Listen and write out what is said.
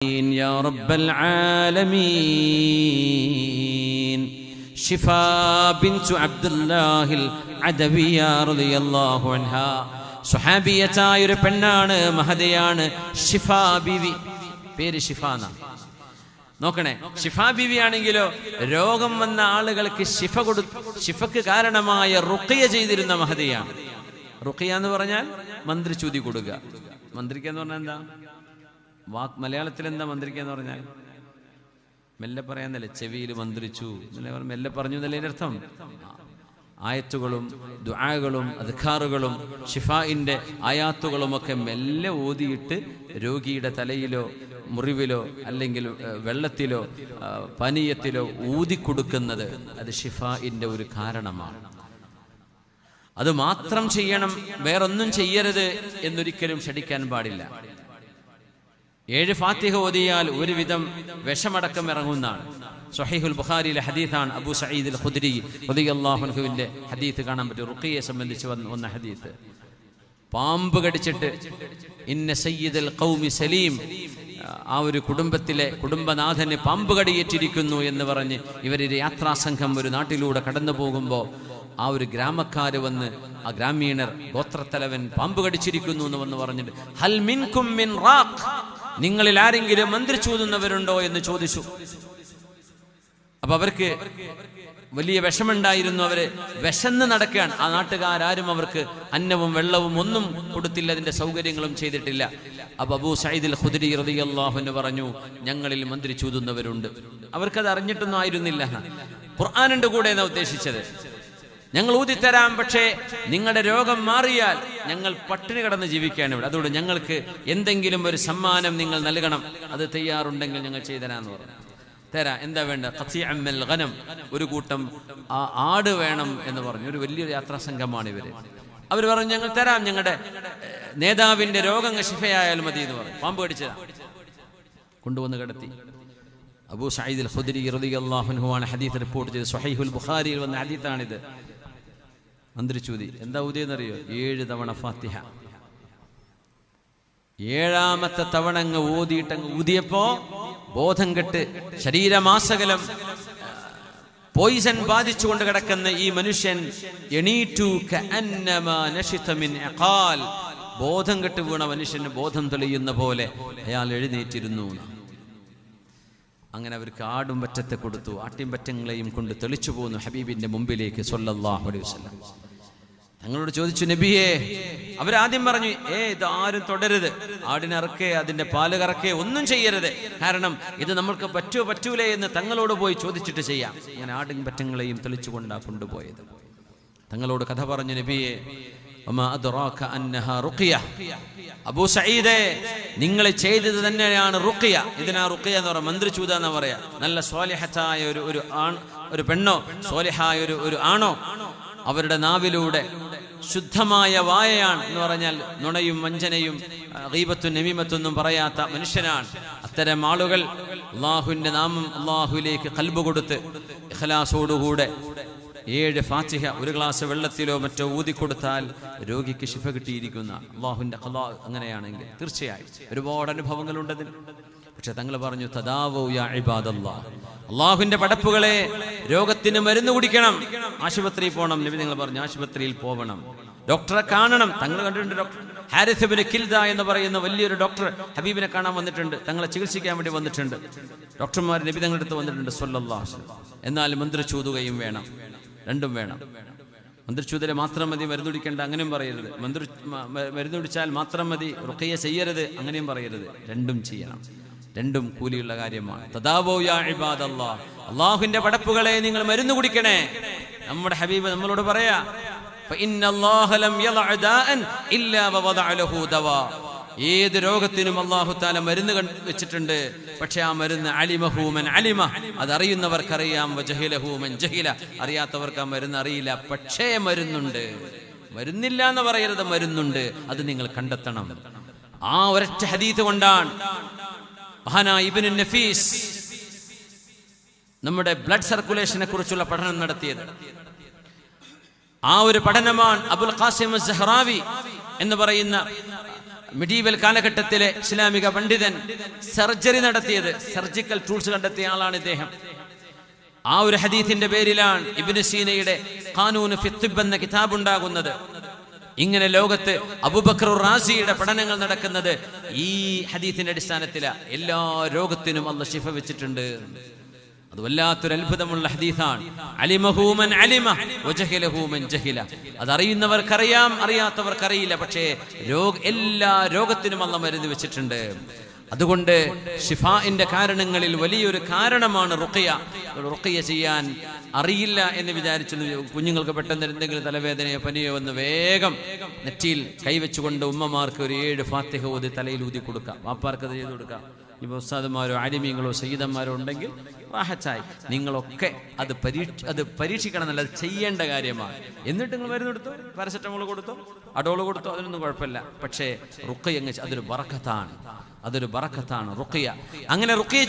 يا رب العالمين شفاء بنت عبد الله العدوية رضي الله عنها സുഹാബിയത്തായ ഒരു പെണ്ണാണ് മഹതയാണ് ഷിഫ ബിവി പേര് ഷിഫാന നോക്കണേ ഷിഫ ബിവി ആണെങ്കിലോ രോഗം വന്ന ആളുകൾക്ക് ശിഫ കൊടു ശിഫക്ക് കാരണമായ റുക്കിയ ചെയ്തിരുന്ന മഹതയാണ് റുക്കിയ എന്ന് പറഞ്ഞാൽ മന്ത്രിച്ചൂതി കൊടുക്കുക മന്ത്രിക്കുക എന്ന് പറഞ്ഞാൽ എന്താ വാക്ക് മലയാളത്തിൽ എന്താ മന്ത്രിക്കുക എന്ന് പറഞ്ഞാൽ? മെല്ലെ പറയാന്നല്ലേ ചെവിയിൽ മന്ത്രിച്ചു എന്നല്ലേ മെല്ലെ പറഞ്ഞു എന്നല്ലേ അർത്ഥം? ആയത്തുകളും ദുആകളും അധികാറുകളും ഷിഫായിന്റെ ആയാത്തുകളുമൊക്കെ മെല്ലെ ഓതിയിട്ട് രോഗിയുടെ തലയിലോ മുറിവിലോ അല്ലെങ്കിൽ വെള്ളത്തിലോ പനീയത്തിലോ ഊതിക്കൊടുക്കുന്നത് അത് ഷിഫായിന്റെ ഒരു കാരണമാണ്. അത് മാത്രം ചെയ്യണം വേറൊന്നും ചെയ്യരുത് എന്നൊരിക്കലും ക്ഷണിക്കാൻ പാടില്ല. ഏഴ് ഫാത്തിഹ ഓതിയാൽ ഒരുവിധം വിഷമടക്കം ഇറങ്ങുന്നതാണ്. സൊഹീഹുൽ ബുഖാരിയിലെ ഹദീത്താണ് അബു സഈദ് അൽ ഖുദ്രി റളിയല്ലാഹുവിന്റെ ഹദീത്ത് കാണാൻ പറ്റും. റുക്കിയെ സംബന്ധിച്ച് വന്ന വന്ന ഹദീത്ത് പാമ്പ് കടിച്ചിട്ട് ഇന്ന സയ്യിദൽ ഖൗമി സലീം ആ ഒരു കുടുംബത്തിലെ കുടുംബനാഥന് പാമ്പ് കടിയേറ്റിരിക്കുന്നു എന്ന് പറഞ്ഞ് ഇവരൊരു യാത്രാസംഘം ഒരു നാട്ടിലൂടെ കടന്നു പോകുമ്പോൾ ആ ഒരു ഗ്രാമക്കാര് വന്ന് ആ ഗ്രാമീണർ ഗോത്രത്തലവൻ പാമ്പ് കടിച്ചിരിക്കുന്നു എന്ന് വന്ന് പറഞ്ഞിട്ട് ഹൽ മിൻ നിങ്ങളിൽ ആരെങ്കിലും മന്ത്രിച്ചൂതുന്നവരുണ്ടോ എന്ന് ചോദിച്ചു. അപ്പൊ അവർക്ക് വലിയ വിഷമുണ്ടായിരുന്നു അവർ വിശന്ന് നടക്കുകയാണ്. ആ നാട്ടുകാരും അവർക്ക് അന്നവും വെള്ളവും ഒന്നും കൊടുത്തില്ല അതിന്റെ സൗകര്യങ്ങളും ചെയ്തിട്ടില്ല. അപ്പൊ അബൂ സൈദിൽ ഖുദരി റളിയല്ലാഹു അൻഹു പറഞ്ഞു ഞങ്ങളിൽ മന്ത്രി ചൂതുന്നവരുണ്ട്. അവർക്കത് അറിഞ്ഞിട്ടൊന്നും ആയിരുന്നില്ല. ഖുർആാനിന്റെ കൂടെ എന്നാ ഉദ്ദേശിച്ചത്? ഞങ്ങൾ ഊതിത്തരാം പക്ഷേ നിങ്ങളുടെ രോഗം മാറിയാൽ ഞങ്ങൾ പട്ടിണി കടന്ന് ജീവിക്കുകയാണ് ഇവിടെ. അതുകൊണ്ട് ഞങ്ങൾക്ക് എന്തെങ്കിലും ഒരു സമ്മാനം നിങ്ങൾ നൽകണം. അത് തയ്യാറുണ്ടെങ്കിൽ ഞങ്ങൾ ചെയ്തരാന്ന് പറഞ്ഞു. തരാ. എന്താ വേണ്ട അമ്മൽ ഗനം. ഒരു കൂട്ടം ആ ആട് വേണം എന്ന് പറഞ്ഞു. ഒരു വലിയൊരു യാത്രാ സംഘമാണ് ഇവർ. അവർ പറഞ്ഞു ഞങ്ങൾ തരാം. ഞങ്ങളുടെ നേതാവിന്റെ രോഗങ്ങൾ ശിഫയായാലും മതി എന്ന് പറഞ്ഞു. പാമ്പ് കടിച്ചതാ. കൊണ്ടുവന്ന് കിടത്തി. അബൂ സയ്യിദ് ഖുദരി റളിയല്ലാഹു അൻഹു ആണ് ഹദീസ് റിപ്പോർട്ട് ചെയ്ത് സ്വഹീഹുൽ ബുഖാരിയിൽ വന്ന ഹദീത്താണിത് മന്ത്രിച്ചൂതി എന്താ ഊതിയെന്നറിയോ ഏഴ് തവണ ഫാത്തിഹ. ഏഴാമത്തെ തവണ അങ്ങ് ഊതിയിട്ട് അങ്ങ് ഊതിയപ്പോ ബോധം കെട്ട് ശരീരമാസകലം പോയിസൺ ബാധിച്ചുകൊണ്ട് കിടക്കുന്ന ഈ മനുഷ്യൻ. ബോധം കെട്ട് വീണ മനുഷ്യന് ബോധം തെളിയുന്ന പോലെ അയാൾ എഴുന്നേറ്റിരുന്നു. അങ്ങനെ അവർക്ക് ആടും പറ്റത്തെ കൊടുത്തു. ആട്ടിൻ പറ്റങ്ങളെയും കൊണ്ട് തെളിച്ചു പോകുന്നു ഹബീബിന്റെ മുമ്പിലേക്ക് സൊല്ലാഹു അലൈഹി വസല്ലം. തങ്ങളോട് ചോദിച്ചു നബിയെ അവരാദ്യം പറഞ്ഞു ഏ ഇത് ആരും തുടരുത്. ആടിനറക്കേ അതിന്റെ പാൽ കറക്കേ ഒന്നും ചെയ്യരുത്. കാരണം ഇത് നമ്മൾക്ക് പറ്റുമോ പറ്റൂലേ എന്ന് തങ്ങളോട് പോയി ചോദിച്ചിട്ട് ചെയ്യാം. ഞാൻ ആടിൻ പറ്റങ്ങളെയും തെളിച്ചുകൊണ്ടാ കൊണ്ടുപോയത്. തങ്ങളോട് കഥ പറഞ്ഞു നബിയെ. അബൂ സഈദേ നിങ്ങൾ ചെയ്തത് തന്നെയാണ് റുക്കിയ ഇതിനാ റുക്കിയ എന്ന് പറയാം മന്ത്രിച്ചൂത എന്ന് പറയാ. നല്ല സ്വാലിഹത്തായ ഒരു ഒരു ആൺ ഒരു പെണ്ണോ സ്വാലിഹായ ഒരു ഒരു ആണോ? അവരുടെ നാവിലൂടെ ശുദ്ധമായ വായയാണ് എന്ന് പറഞ്ഞാൽ നുണയും വഞ്ചനയും റീപത്തും നമീമത്തൊന്നും പറയാത്ത മനുഷ്യനാണ്. അത്തരം ആളുകൾ അള്ളാഹുവിന്റെ നാമം അള്ളാഹുലേക്ക് കൽബ് കൊടുത്ത് ഇഖലാസോടുകൂടെ ഏഴ് ഫാത്തിഹ ഒരു ഗ്ലാസ് വെള്ളത്തിലോ മറ്റോ ഊതിക്കൊടുത്താൽ രോഗിക്ക് ശിഫ കിട്ടിയിരിക്കുന്ന അള്ളാഹുവിന്റെ അങ്ങനെയാണെങ്കിൽ തീർച്ചയായും. ഒരുപാട് അനുഭവങ്ങളുണ്ട് അതിന് പക്ഷെ തങ്ങൾ പറഞ്ഞു തദാവോ യാ ഇബാദല്ലാഹ് അള്ളാഹുവിന്റെ പടപ്പുകളെ രോഗത്തിന് മരുന്ന് കുടിക്കണം ആശുപത്രിയിൽ പോകണം നബി നിങ്ങൾ പറഞ്ഞു ആശുപത്രിയിൽ പോകണം ഡോക്ടറെ കാണണം. തങ്ങൾ കണ്ടിട്ടുണ്ട് ഡോക്ടർ ഹാരിസബിന് കിൽദ എന്ന് പറയുന്ന വലിയൊരു ഡോക്ടർ ഹബീബിനെ കാണാൻ വന്നിട്ടുണ്ട് തങ്ങളെ ചികിത്സിക്കാൻ വേണ്ടി വന്നിട്ടുണ്ട്. ഡോക്ടർമാർ നബി തങ്ങളുടെ വന്നിട്ടുണ്ട് സൊല്ലാ. എന്നാൽ മന്ത്രി ചൂതുകയും വേണം രണ്ടും വേണം. മന്ത്രിച്ചൂതരെ മാത്രം മതി മരുന്ന് കുടിക്കേണ്ട അങ്ങനെയും പറയരുത്. മന്ത്രി മ- മ- മരുന്ന് കുടിച്ചാൽ മാത്രം മതി റുക്കയ്യ ചെയ്യരുത് അങ്ങനെയും പറയരുത്. രണ്ടും ചെയ്യണം. രണ്ടും കൂലിയുള്ള കാര്യമാണ്. അള്ളാഹുവിന്റെ പടപ്പുകളെ നിങ്ങൾ മരുന്ന് കുടിക്കണേ. നമ്മുടെ ഹബീബ് നമ്മളോട് പറയാ ഏത് രോഗത്തിനും അള്ളാഹു താല മരുന്ന് വെച്ചിട്ടുണ്ട്. പക്ഷെ ആ മരുന്ന് അലിമഹൂമൻ അലിമ. അതറിയുന്നവർക്കറിയാം ജഹിലഹൂമൻ ജഹില. അറിയാത്തവർക്ക് ആ മരുന്ന് അറിയില്ല. പക്ഷേ മരുന്നുണ്ട്. മരുന്നില്ല എന്ന് പറയരുത് മരുന്നുണ്ട്. അത് നിങ്ങൾ കണ്ടെത്തണം. ആ ഒരൊറ്റ ഹദീത് കൊണ്ടാണ്. മഹാനായ ഇബ്നു നഫീസ് നമ്മുടെ ബ്ലഡ് സർക്കുലേഷനെ കുറിച്ചുള്ള പഠനം നടത്തിയത്. ആ ഒരു പഠനമാണ് അബുൽ ഖാസിം സഹ്റാവി എന്ന് പറയുന്ന മിഡീവൽ കാലഘട്ടത്തിലെ ഇസ്ലാമിക പണ്ഡിതൻ സർജറി നടത്തിയത്. സർജിക്കൽ ടൂൾസ് കണ്ടെത്തിയ ആളാണ് ഇദ്ദേഹം. ആ ഒരു ഹദീത്തിന്റെ പേരിലാണ് ഇബ്നു സീനയുടെ ഖാനൂൻ ഫിത്തിബ് എന്ന കിതാബ് ഉണ്ടാകുന്നത്. ഇങ്ങനെ ലോകത്ത് അബുബക്കർ റാസിയുടെ പഠനങ്ങൾ നടക്കുന്നത് ഈ ഹദീത്തിന്റെ അടിസ്ഥാനത്തിലാണ് എല്ലാ രോഗത്തിനും അന്ന് ശിഫ വെച്ചിട്ടുണ്ട്. അത് വല്ലാത്തൊരു അത്ഭുതമുള്ള ഹദീസാണ്. അലിമഹൂമൻ അലിമ വജഹിലഹൂമൻ ജഹില. അത് അറിയുന്നവർക്കറിയാം അറിയാത്തവർക്കറിയില്ല. പക്ഷേ രോഗ എല്ലാ രോഗത്തിനും അല്ല മരുന്ന് വെച്ചിട്ടുണ്ട്. അതുകൊണ്ട് ഷിഫാഇന്റെ കാരണങ്ങളിൽ വലിയൊരു കാരണമാണ് റുഖിയ. റുഖിയ ചെയ്യാൻ അറിയില്ല എന്ന് വിചാരിച്ചു കുഞ്ഞുങ്ങൾക്ക് പെട്ടെന്ന് എന്തെങ്കിലും തലവേദനയോ പനിയോ വന്ന് വേഗം നെറ്റിയിൽ കൈവച്ചുകൊണ്ട് ഉമ്മമാർക്ക് ഒരു ഏഴ് ഫാത്തിഹ ഊതി തലയിൽ ഊതി കൊടുക്കാം. വാപ്പാർക്ക് അത് ചെയ്തു കൊടുക്കാം. ഇപ്പോൾ ഉസ്താദുമാരോ ആലിമീങ്ങളോ സയ്യിദന്മാരോ ഉണ്ടെങ്കിൽ റാഹച്ചായി നിങ്ങളൊക്കെ അത് പരീക്ഷ അത് പരീക്ഷിക്കണം എന്നല്ല അത് ചെയ്യേണ്ട കാര്യമാണ്. എന്നിട്ട് നിങ്ങൾ മരുന്ന് കൊടുത്തു? പാരസെറ്റമോൾ കൊടുത്തു? അഡോൾ കൊടുത്തു? അതിനൊന്നും കുഴപ്പമില്ല. പക്ഷേ റുക്കയങ്ങ് അതൊരു ബറക്കത്താണ്. അതൊരു ബറക്കത്താണ് റുക്കിയ അങ്ങനെ റുക്കിയ